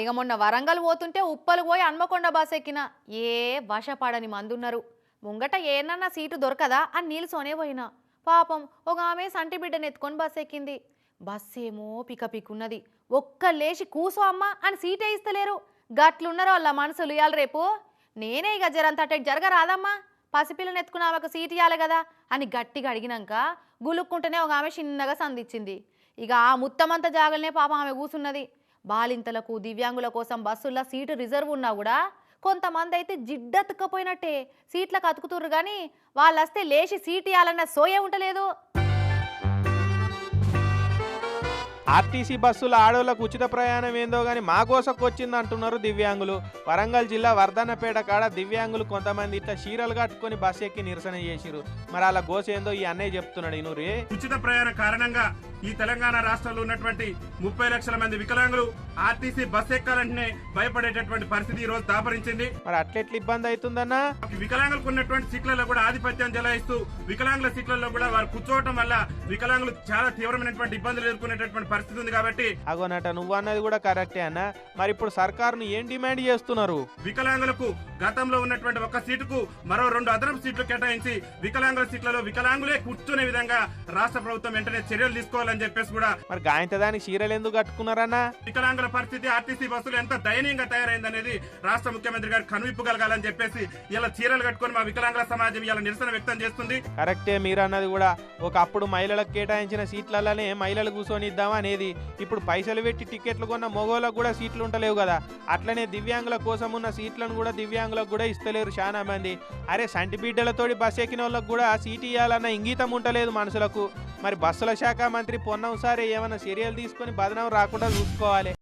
ఇక మొన్న వరంగల్ పోతుంటే ఉప్పలు పోయి హన్మకొండ బస్ ఎక్కిన. ఏ వశపడని మందున్నారు. ముంగట ఏనన్నా సీటు దొరకదా అని నిల్సోనే పోయినా. పాపం ఒక ఆమె సంటి బిడ్డను ఎత్తుకొని బస్ ఎక్కింది. బస్ ఏమో పికపికున్నది ఒక్క లేచి కూసో అమ్మా అని సీటే ఇస్తలేరు. గట్లున్నారు వాళ్ళ మనసులు ఇవ్వాలి రేపు. నేనే ఇక జరంత అటెట్ జరగరాదమ్మా. పసిపిల్లని ఎత్తుకున్న ఆమెకు సీట్ ఇవ్వాలి కదా అని గట్టిగా అడిగినాక గులుక్కుంటేనే ఒక ఆమె చిన్నగా సంధించింది ఇక ఆ ముత్తమంత జాగలనే పాపం ఆమె కూసున్నది. బాలింతలకు దివ్యాంగుల కోసం బస్సుల్లో సీటు రిజర్వ్ ఉన్నా కూడా కొంతమంది అయితే జిడ్డతుక్కపోయినట్టే. సీట్లకు అతుకుతుర్రు కానీ వాళ్ళు వస్తే లేచి సీట్ ఇవ్వాలన్న సోయే ఉంటలేదు. ఆర్టీసీ బస్సుల ఆడోళ్ళకు ఉచిత ప్రయాణం ఏందో గాని మా కోసకు వచ్చింది అంటున్నారు దివ్యాంగులు. వరంగల్ జిల్లా వర్ధన్నపేట కాడ దివ్యాంగులు కొంతమంది ఇట్లా చీరలు కట్టుకొని బస్సు ఎక్కి నిరసన చేసిరు మరి అలా గోస ఏందో ఈ అన్నయ్య చెప్తున్నాడు ఇనురే ఉచిత ప్రయాణ కారణంగా ఈ తెలంగాణ రాష్ట్రంలో ఉన్నటువంటి ముప్పై లక్షల మంది వికలాంగులు ఆర్టీసీ బస్ ఎక్కాలంటేనే భయపడేటటువంటి పరిస్థితి ఈ రోజు దాపరించింది. మరి అట్లెట్ల ఇబ్బంది అవుతుందన్నా? వికలాంగులకు ఉన్నటువంటి సీట్లలో కూడా ఆధిపత్యం చెలాయిస్తూ వికలాంగుల సీట్లలో కూడా వారు కూర్చోవటం వల్ల వికలాంగులు చాలా తీవ్రమైనటువంటి ఇబ్బందులు ఎదుర్కొనేటటువంటి పరిస్థితి ఉంది కాబట్టి అగోనట నువ్వు అన్నది కూడా కరెక్టే అన్న. మరి ఇప్పుడు సర్కారును ఏం డిమాండ్ చేస్తున్నారు? వికలాంగులకు గతంలో ఉన్నటువంటి ఒక సీటుకు మరో రెండు అదనపు సీట్లు కేటాయించి వికలాంగుల సీట్లలో వికలాంగులే కూర్చునే విధంగా రాష్ట్ర ప్రభుత్వం వెంటనే చర్యలు తీసుకోవాలని చెప్పేసి కూడా మరి గాయంత దానికి చీరలు ఎందుకు కట్టుకున్నారన్నా? వికలాంగుల పరిస్థితి ఆర్టీసీ బస్సులు ఎంత దయనీయంగా తయారైందనేది రాష్ట్ర ముఖ్యమంత్రి గారు కనువిప్పగలగాలని చెప్పేసి ఇలా చీరలు కట్టుకొని మా వికలాంగుల సమాజం ఇలా నిరసన వ్యక్తం చేస్తుంది. కరెక్టే మీరు అన్నది కూడా. ఒకప్పుడు మహిళలకు కేటాయించిన సీట్లలోనే మహిళలు కూర్చొని ఇద్దామా అనేది ఇప్పుడు పైసలు పెట్టి టికెట్లు కొన్న మగోళ్ళకు కూడా సీట్లు ఉండలేవు కదా. అట్లనే దివ్యాంగుల కోసం ఉన్న సీట్లను కూడా దివ్యాంగులకు కూడా ఇస్తలేరు చాలా మంది. అరే సంటి బిడ్డలతోటి బస్సు ఎక్కిన వాళ్ళకు కూడా సీట్ ఇవ్వాలన్న ఇంగితం ఉండలేదు మనుషులకు. మరి బస్సుల శాఖ మంత్రి పొన్నం సారే ఏమైనా చర్యలు తీసుకొని బదనం రాకుండా చూసుకోవాలి.